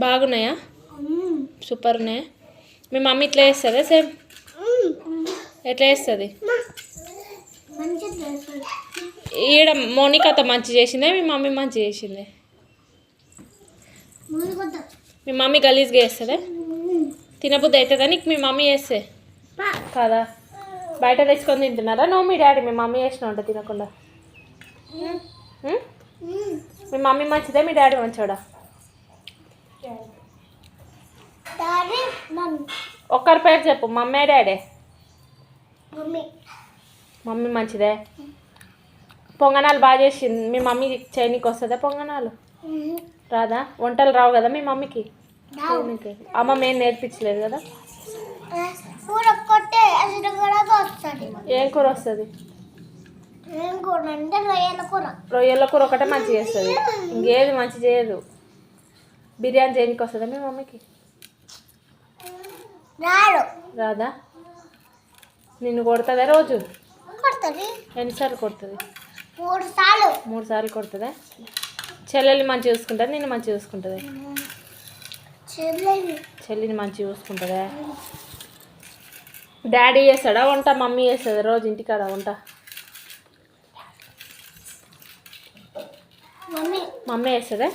బాగున్నాయా? సూపర్ ఉన్నాయా? మీ మమ్మీ ఇట్లా వేస్తుందా సేమ్? ఎట్లా వేస్తుంది ఈడ మోనికత మంచి చేసిందే మీ మమ్మీ మంచి చేసిందే? మీ మమ్మీ గలీజ్గా వేస్తుందా తినబుద్ధి అవుతుందా నీకు మీ మమ్మీ వేస్తే కాదా? బయట తెచ్చుకొని తింటున్నారా? నో మీ డాడీ మీ మమ్మీ వేసిన ఉంట తినకుండా? మీ మమ్మీ మంచిదే మీ డాడీ మంచోడా? ఒక్కరి పేరు చెప్పు. Mummy daddy. మమ్మీ మమ్మీ మంచిదే. పొంగనాలు బాగా చేసింది. మీ మమ్మీ చేయనీకి వస్తుందా పొంగనాలు? రాదా? వంటలు రావు కదా మీ మమ్మీకి? చేయనీకి. అమ్మ మేము నేర్పించలేదు కదా? ఏం కూర వస్తుంది? ఏం రొయ్యల కూర. ఒకటే మంచి చేస్తుంది. ఇంకేది మంచి చేయదు. బిర్యానీ చేయనీకి వస్తుందా మీ మమ్మీకి? రాదా. నిన్ను కొడుతుందా రోజు? కొడుతుంది. ఎన్నిసార్లు కొడుతుంది? మూడు సార్లు. మూడు సార్లు కొడుతుందా? చెల్లెల్ని మంచి చూసుకుంటుంది నిన్ను మంచి చూసుకుంటుంది? చెల్లి చెల్లిని మంచి చూసుకుంటుందా? డాడీ చేస్తాడా వంట మమ్మీ చేస్తుందా రోజు ఇంటికాడ వంట? మమ్మీ. మమ్మీ చేస్తుందా?